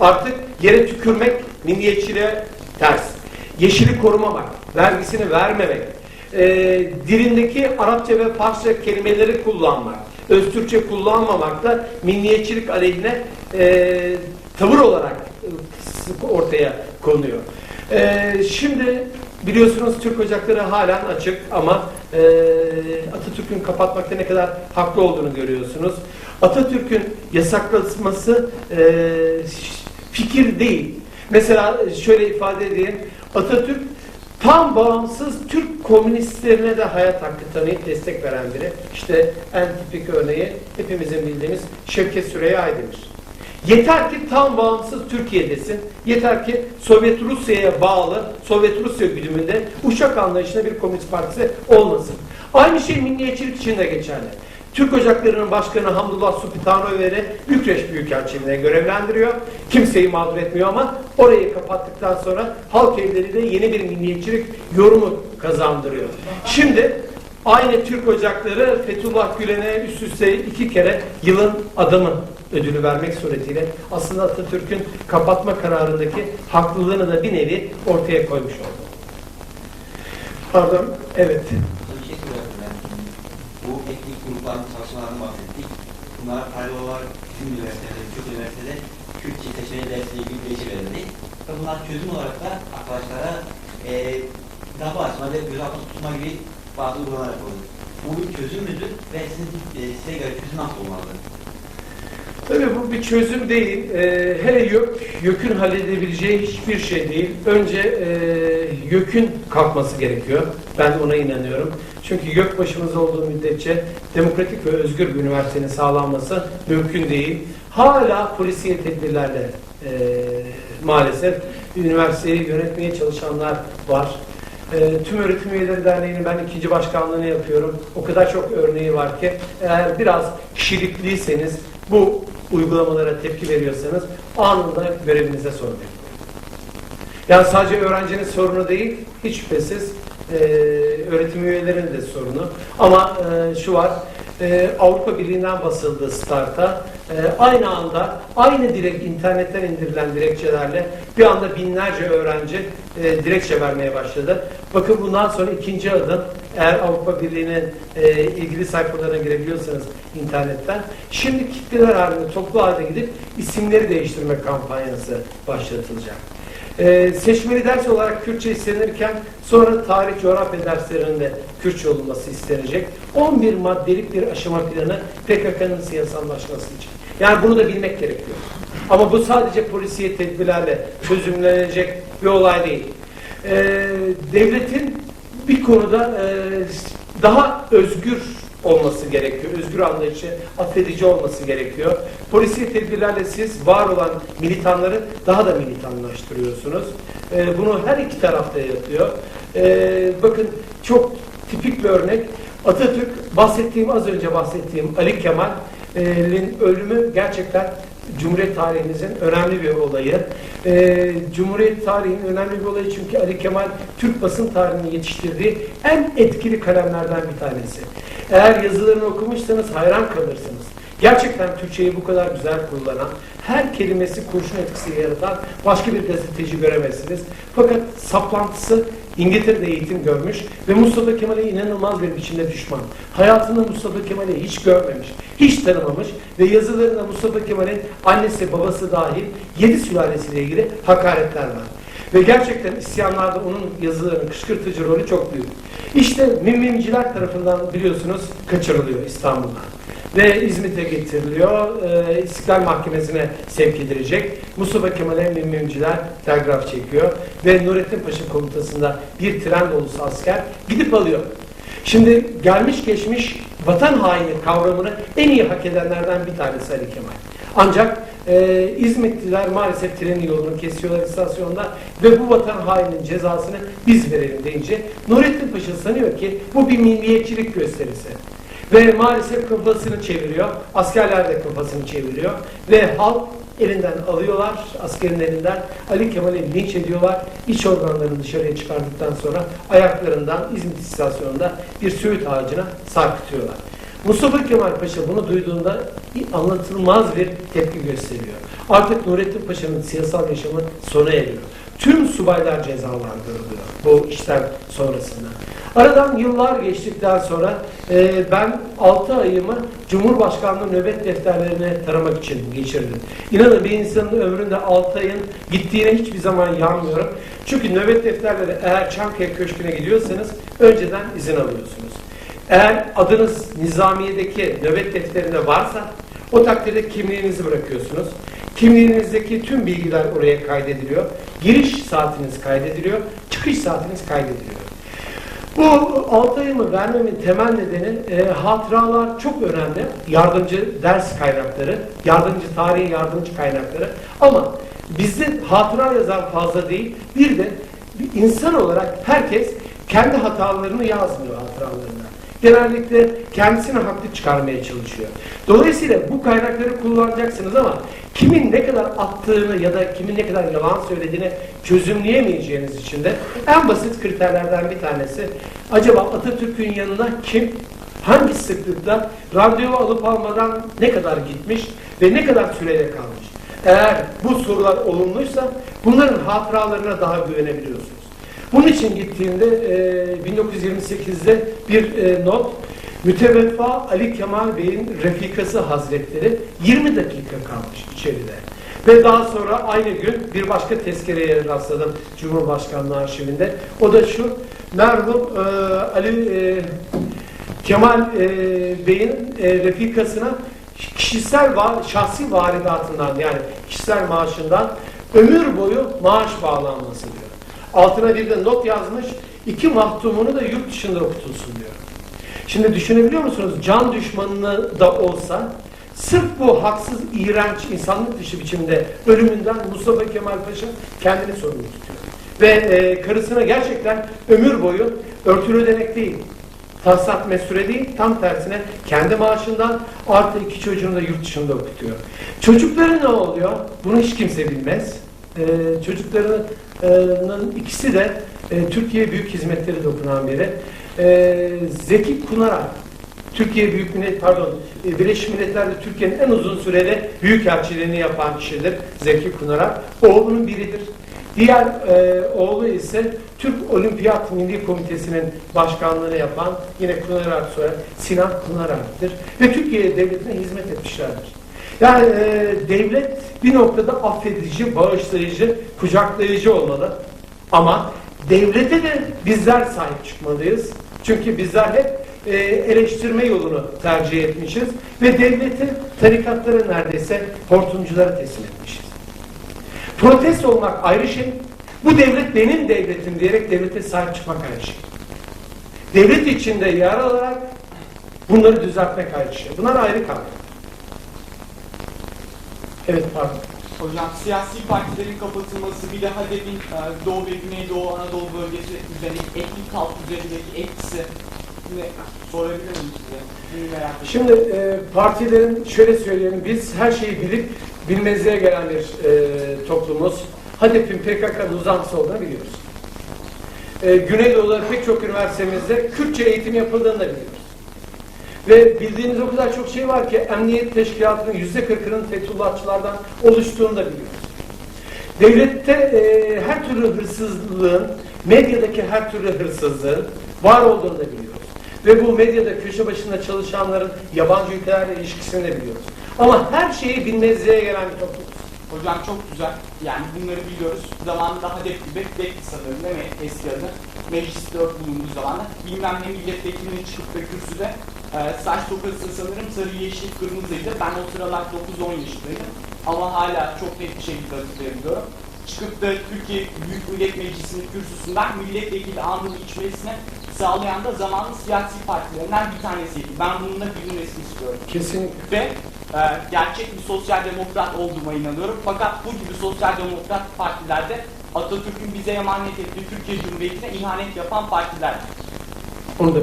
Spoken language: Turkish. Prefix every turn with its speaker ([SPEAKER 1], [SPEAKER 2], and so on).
[SPEAKER 1] Artık yere tükürmek milliyetçiliğe ters. Yeşili korumamak, vergisini vermemek, e, dilindeki Arapça ve Farsça kelimeleri kullanmak, Öztürkçe kullanmamakla milliyetçilik aleyhine e, tavır olarak e, ortaya konuyor. E, şimdi biliyorsunuz Türk ocakları halen açık ama e, Atatürk'ün kapatmakta ne kadar haklı olduğunu görüyorsunuz. Atatürk'ün yasaklanması e, fikir değil. Mesela şöyle ifade edeyim. Atatürk tam bağımsız Türk komünistlerine de hayat hakkı tanıyıp destek veren biri. İşte en tipik örneği hepimizin bildiğimiz Şevket Süreyya Aydemir. Yeter ki tam bağımsız Türkiye'desin. Yeter ki Sovyet Rusya'ya bağlı, Sovyet Rusya güdümünde Uşak anlayışında bir komünist partisi olmasın. Aynı şey milliyetçilik için de geçerli. Türk Ocakları'nın başkanı Hamdullah Supitanover'i Bükreş Büyükelçiliğine görevlendiriyor. Kimseyi mağdur etmiyor ama orayı kapattıktan sonra halk evleriyle yeni bir milliyetçilik yorumu kazandırıyor. Şimdi aynı Türk Ocakları Fethullah Gülen'e üst üste iki kere yılın adamı ödülü vermek suretiyle aslında Atatürk'ün kapatma kararındaki haklılığını da bir nevi ortaya koymuş oldu. Pardon, evet.
[SPEAKER 2] Bir şey soracaktım ben. Bu etnik grupların çalışmalarını bahsettik. Bunlar paralel olarak tüm üniversitelerde, birçok üniversitede Kürtçe seçmeli dersiyle ilgili bilgi verildi. Ve bunlar çözüm olarak da arkadaşlara e, kitabı açma ve göz altında tutma gibi bazı uygulamalar yapıldı. Bu bir çözüm müdür ve sizin, e, size göre çözüm nasıl olmalı?
[SPEAKER 1] Tabii bu bir çözüm değil. Ee, hele YÖK, YÖK'ün halledebileceği hiçbir şey değil. Önce e, YÖK'ün kalkması gerekiyor. Ben ona inanıyorum. Çünkü YÖK başımızda olduğu müddetçe demokratik ve özgür bir üniversitenin sağlanması mümkün değil. Hala polisiye tedbirlerle e, maalesef üniversiteyi yönetmeye çalışanlar var. E, Tüm Öğretim Üyeleri Derneği'nin ben ikinci başkanlığını yapıyorum. O kadar çok örneği var ki eğer biraz kişilikliyseniz bu uygulamalara tepki veriyorsanız anında görevinize sorun. Yani sadece öğrencinin sorunu değil, hiç şüphesiz e, öğretim üyelerinin de sorunu. Ama e, şu var, e, Avrupa Birliği'nden basıldı starta. E, aynı anda, aynı direkt internetten indirilen dilekçelerle bir anda binlerce öğrenci e, dilekçe vermeye başladı. Bakın bundan sonra ikinci adım, eğer Avrupa Birliği'nin e, ilgili sayfalarına girebiliyorsanız internetten, şimdi kitleler halinde, toplu halde gidip isimleri değiştirme kampanyası başlatılacak. Ee, seçmeli ders olarak Kürtçe istenirken sonra tarih coğrafya derslerinde Kürtçe olunması istenecek. 11 maddelik bir aşama planı PKK'nın siyasallaşması için. Yani bunu da bilmek gerekiyor. Ama bu sadece polisiye tedbirlerle çözümlenecek bir olay değil. Ee, devletin bir konuda e, daha özgür olması gerekiyor. Özgür anlayışı, affedici olması gerekiyor. Polisiye tedbirlerle siz var olan militanları daha da militanlaştırıyorsunuz. Ee, bunu her iki tarafta yapıyor. Ee, bakın çok tipik bir örnek. Atatürk bahsettiğim az önce bahsettiğim Ali Kemal'in ölümü gerçekten Cumhuriyet tarihimizin önemli bir olayı. Ee, Cumhuriyet tarihinin önemli bir olayı çünkü Ali Kemal Türk basın tarihini yetiştirdiği en etkili kalemlerden bir tanesi. Eğer yazılarını okumuşsanız hayran kalırsınız. Gerçekten Türkçeyi bu kadar güzel kullanan, her kelimesi kurşun etkisi yaratan başka bir gazeteci göremezsiniz. Fakat saplantısı İngiltere'de eğitim görmüş ve Mustafa Kemal'e inanılmaz bir biçimde düşman. Hayatında Mustafa Kemal'i hiç görmemiş, hiç tanımamış ve yazılarında Mustafa Kemal'in annesi babası dahil yedi sülalesiyle ilgili hakaretler var. Ve gerçekten isyanlarda onun yazılarının kışkırtıcı rolü çok büyük. İşte Mimmimciler tarafından biliyorsunuz kaçırılıyor İstanbul'dan. Ve İzmit'e getiriliyor, e, İstiklal Mahkemesi'ne sevk edilecek. Mustafa Kemal'e Mimmimciler telgraf çekiyor ve Nurettin Paşa komutasında bir tren dolusu asker gidip alıyor. Şimdi gelmiş geçmiş vatan haini kavramını en iyi hak edenlerden bir tanesi Ali Kemal. Ancak e, İzmitliler maalesef trenin yolunu kesiyorlar istasyonda ve bu vatan haininin cezasını biz verelim deyince Nurettin Paşa sanıyor ki bu bir milliyetçilik gösterisi. Ve maalesef kafasını çeviriyor. Askerler de kafasını çeviriyor. Ve halk elinden alıyorlar, askerin elinden Ali Kemal'i linç ediyorlar. İç organlarını dışarıya çıkardıktan sonra ayaklarından İzmit istasyonunda bir söğüt ağacına sarkıtıyorlar. Mustafa Kemal Paşa bunu duyduğunda anlatılmaz bir tepki gösteriyor. Artık Nurettin Paşa'nın siyasal yaşamı sona eriyor. Tüm subaylar cezalandırılıyor bu işten sonrasında. Aradan yıllar geçtikten sonra e, ben 6 ayımı Cumhurbaşkanlığı nöbet defterlerini taramak için geçirdim. İnanın bir insanın ömründe 6 ayın gittiğine hiçbir zaman yanmıyorum. Çünkü nöbet defterleri eğer Çankaya Köşkü'ne gidiyorsanız önceden izin alıyorsunuz. Eğer adınız Nizamiye'deki nöbet defterinde varsa o takdirde kimliğinizi bırakıyorsunuz. Kimliğinizdeki tüm bilgiler oraya kaydediliyor. Giriş saatiniz kaydediliyor, çıkış saatiniz kaydediliyor. Bu 6 ayımı vermemin temel nedeni e, hatıralar çok önemli. Yardımcı ders kaynakları, yardımcı tarihi yardımcı kaynakları. Ama bizde hatıra yazan fazla değil. Bir de bir insan olarak herkes kendi hatalarını yazmıyor hatıralarına. Genellikle kendisini haklı çıkarmaya çalışıyor. Dolayısıyla bu kaynakları kullanacaksınız ama kimin ne kadar attığını ya da kimin ne kadar yalan söylediğini çözümleyemeyeceğiniz için de en basit kriterlerden bir tanesi acaba Atatürk'ün yanına kim hangi sıklıkta randevu alıp almadan ne kadar gitmiş ve ne kadar sürede kalmış. Eğer bu sorular olumluysa bunların hatıralarına daha güvenebiliyorsunuz. Bunun için gittiğimde e, 1928'de bir e, not Müteveffa Ali Kemal Bey'in refikası hazretleri 20 dakika kalmış içeride. Ve daha sonra aynı gün bir başka tezkereye rastladım Cumhurbaşkanlığı arşivinde. O da şu, merhum e, Ali e, Kemal e, Bey'in e, refikasına kişisel va şahsi varidatından yani kişisel maaşından ömür boyu maaş bağlanması diyor. Altına bir de not yazmış, iki mahtumunu da yurt dışında okutulsun diyor. Şimdi düşünebiliyor musunuz? Can düşmanını da olsa sırf bu haksız, iğrenç, insanlık dışı biçimde ölümünden Mustafa Kemal Paşa kendini sorumlu tutuyor. Ve e, karısına gerçekten ömür boyu örtülü ödenek değil, tahsisat mesure değil, tam tersine kendi maaşından artı iki çocuğunu da yurt dışında okutuyor. Çocukları ne oluyor? Bunu hiç kimse bilmez. Ee, çocuklarının ikisi de e, Türkiye Büyük Hizmetleri dokunan biri. Ee, Zeki Kunarak, Türkiye Büyük Millet, pardon, e, Birleşmiş Milletler'de Türkiye'nin en uzun sürede büyükelçiliğini yapan kişidir Zeki Kunarak. Oğlunun biridir. Diğer e, oğlu ise Türk Olimpiyat Milli Komitesi'nin başkanlığını yapan yine Kunarak soyadı Sinan Kunarak'tır. Ve Türkiye Devleti'ne hizmet etmişlerdir. Yani e, devlet bir noktada affedici, bağışlayıcı, kucaklayıcı olmalı. Ama devlete de bizler sahip çıkmalıyız. Çünkü bizler hep e, eleştirme yolunu tercih etmişiz. Ve devleti tarikatlara neredeyse hortumculara teslim etmişiz. Protest olmak ayrı şey. Bu devlet benim devletim diyerek devlete sahip çıkmak ayrı şey. Devlet içinde yer alarak bunları düzeltmek ayrı şey. Bunlar ayrı kavram. Evet pardon.
[SPEAKER 3] Hocam siyasi partilerin kapatılması bir de HDP'in e, Doğu ve Güneydoğu Anadolu bölgesi üzerindeki etnik halk üzerindeki etkisi ne sorabilir miyim size?
[SPEAKER 1] Şimdi e, partilerin şöyle söyleyelim biz her şeyi bilip bilmezliğe gelen bir e, toplumuz. HDP'in PKK'nın uzantısı olduğunu biliyoruz. E, Güneydoğu'da pek çok üniversitemizde Kürtçe eğitim yapıldığını da biliyoruz. Ve bildiğimiz o kadar çok şey var ki emniyet teşkilatının yüzde kırkının Fethullahçılardan oluştuğunu da biliyoruz. Devlette e, her türlü hırsızlığın, medyadaki her türlü hırsızlığın var olduğunu da biliyoruz. Ve bu medyada köşe başında çalışanların yabancı ülkelerle ilişkisini de biliyoruz. Ama her şeyi bilmezliğe gelen bir toplumuz.
[SPEAKER 3] Hocam çok güzel. Yani bunları biliyoruz. Zamanında HDP gibi bekli sanırım değil mi eski adı? Mecliste bulunduğu zamanda. Bilmem ne milletvekilinin çıkıp da kürsüde e, saç tokası sanırım sarı, yeşil, kırmızıydı. Ben o sıralar 9-10 yaşındaydım. Ama hala çok net bir şekilde hatırlayabiliyorum. Çıkıp da Türkiye Büyük Millet Meclisi'nin kürsüsünden milletvekili andını içmesine sağlayan da zamanlı siyasi partilerinden bir tanesiydi. Ben bununla bilinmesini istiyorum
[SPEAKER 1] Kesinlikle.
[SPEAKER 3] ve e, gerçek bir sosyal demokrat olduğuma inanıyorum. Fakat bu gibi sosyal demokrat partilerde Atatürk'ün bize emanet ettiği Türkiye Cumhuriyeti'ne ihanet yapan partiler.
[SPEAKER 1] Onu da